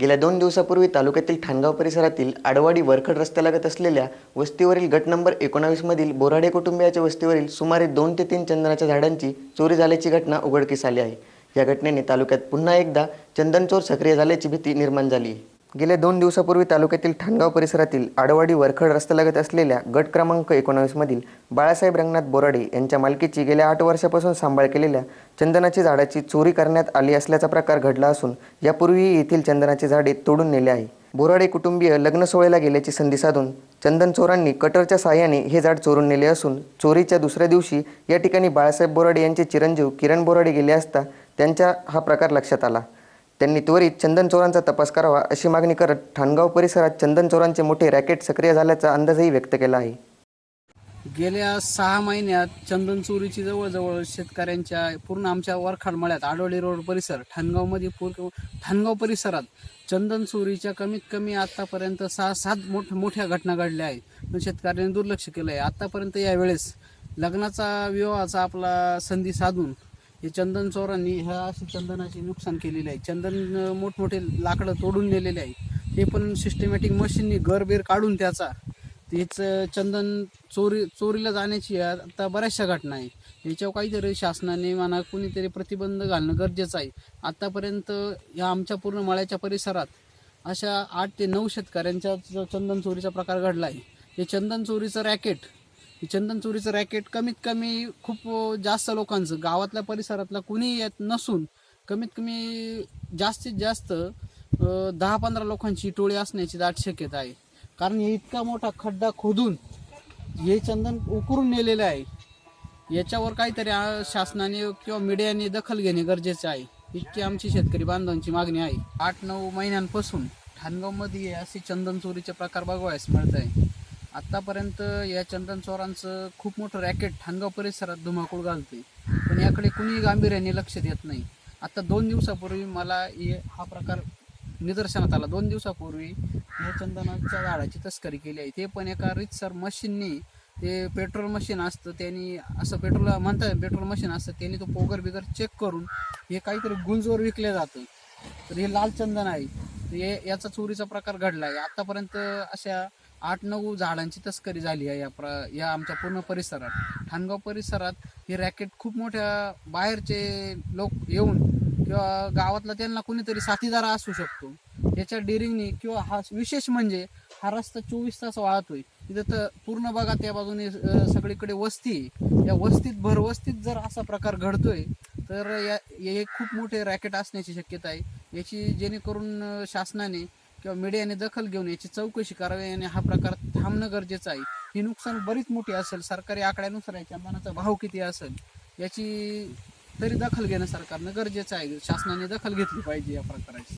गेल्या दोन दिवसापूर्वी तालुक्यातील ठाणगाव परिसरातील आडवाडी वरखड रस्त्यालगत असलेल्या वस्तीवरील गट नंबर एकोणावीसमधील बोराडे कुटुंबियाच्या वस्तीवरील सुमारे दोन ते तीन चंदनाच्या झाडांची चोरी झाल्याची घटना उघडकीस आली आहे. या घटनेने तालुक्यात पुन्हा एकदा चंदनचोर सक्रिय झाल्याची भीती निर्माण झाली आहे. गेल्या दोन दिवसापूर्वी तालुक्यातील ठाणगाव परिसरातील आडवाडी वरखड रस्त्यालगत असलेल्या गट क्रमांक एकोणावीसमधील बाळासाहेब रंगनाथ बोराडे यांच्या मालकीची गेल्या आठ वर्षापासून सांभाळ केलेल्या चंदनाची झाडाची चोरी करण्यात आली असल्याचा प्रकार घडला असून यापूर्वीही येथील चंदनाची झाडे तोडून नेले आहे. बोराडे कुटुंबीय लग्न सोहळ्याला गेल्याची संधी साधून चंदन चोरांनी कटरच्या साह्याने हे झाड चोरून नेले असून चोरीच्या दुसऱ्या दिवशी या ठिकाणी बाळासाहेब बोराडे यांचे चिरंजीव किरण बोराडे गेले असता त्यांच्या हा प्रकार लक्षात आला. त्यांनी त्वरित चंदन चोरांचा तपास करावा अशी मागणी करत ठाणगाव परिसरात चंदन चोरांचे मोठे रॅकेट सक्रिय झाल्याचा अंदाजही व्यक्त केला आहे. गेल्या सहा महिन्यात चंदन चोरीची जवळजवळ शेतकऱ्यांच्या पूर्ण आमच्या वरखाड मळ्यात रोड परिसर ठाणगावमध्ये पूर ठाणगाव परिसरात चंदन चोरीच्या कमीत कमी आत्तापर्यंत सहा सात मोठ मोठ्या घटना घडल्या आहेत. पण शेतकऱ्यांनी दुर्लक्ष केलं आहे आत्तापर्यंत यावेळेस लग्नाचा विवाहाचा आपला संधी साधून हे चंदन चोरांनी ह्या अशी चंदनाची नुकसान केलेले आहे. चंदन मोठमोठे लाकडं तोडून नेलेले आहे. ते पण सिस्टमॅटिक मशीननी गरबेर काढून त्याचा. तेच चंदन चोरी चोरीला जाण्याची आता बऱ्याचशा घटना आहे याच्यावर काहीतरी शासनाने म्हणा कुणीतरी प्रतिबंध घालणं गरजेचं आहे. आत्तापर्यंत या आमच्या पूर्ण मळ्याच्या परिसरात अशा आठ ते नऊ शेतकऱ्यांच्या चंदन चोरीचा प्रकार घडला आहे. हे चंदन चोरीचं रॅकेट हे चंदन चोरीचं रॅकेट कमीत कमी खूप जास्त लोकांचं गावातल्या परिसरातला कुणी येत नसून कमीत कमी जास्तीत जास्त दहा पंधरा लोकांची टोळी असण्याची दाट शक्यता आहे. कारण हे इतका मोठा खड्डा खोदून हे चंदन उकरून नेलेलं आहे. याच्यावर काहीतरी शासनाने किंवा मीडियाने दखल घेणे गरजेचे आहे. इतकी आमची शेतकरी बांधवांची मागणी आहे. आठ नऊ महिन्यांपासून ठाणगावमध्ये असे चंदन चोरीचे प्रकार बघावयास मिळत आहे. आत्तापर्यंत या चंदन चोरांचं खूप मोठं रॅकेट ठाणगाव परिसरात धुमाकूळ घालते पण याकडे कुणीही गांभीर्याने लक्ष देत नाही. आता दोन दिवसापूर्वी मला हे हा प्रकार निदर्शनात आला. दोन दिवसापूर्वी या चंदनाच्या झाडाची तस्करी केली आहे. ते पण एका रितसर मशीननी ते पेट्रोल मशीन असतं त्यांनी असं पेट्रोल म्हणतात पेट्रोल मशीन असतं त्यांनी तो पोगर बिगर चेक करून हे काहीतरी गुंजवर विकलं जातं. तर हे लाल चंदन आहे. हे याचा चोरीचा प्रकार घडला आहे. आतापर्यंत अशा आठ नऊ झाडांची तस्करी झाली आहे या प्र या आमच्या पूर्ण परिसरात. ठाणगाव परिसरात हे रॅकेट खूप मोठ्या बाहेरचे लोक येऊन किंवा गावातला त्यांना कोणीतरी साथीदार असू शकतो. याच्या डिरिंगनी किंवा हा विशेष म्हणजे हा रस्ता चोवीस तास वाहतोय. तिथं तर पूर्ण बघा त्या बाजूने सगळीकडे वस्ती आहे. या वस्तीत भर वस्तीत जर असा प्रकार घडतोय तर या हे खूप मोठे रॅकेट असण्याची शक्यता आहे. याची जेणेकरून शासनाने किंवा मीडियाने दखल घेऊन याची चौकशी करावी आणि हा प्रकार थांबणं गरजेचं आहे. ही नुकसान बरीच मोठी असेल सरकारी आकड्यानुसार याच्या मनाचा भाव किती असेल याची तरी दखल घेणं सरकारनं गरजेचं आहे. शासनाने दखल घेतली पाहिजे या प्रकाराची.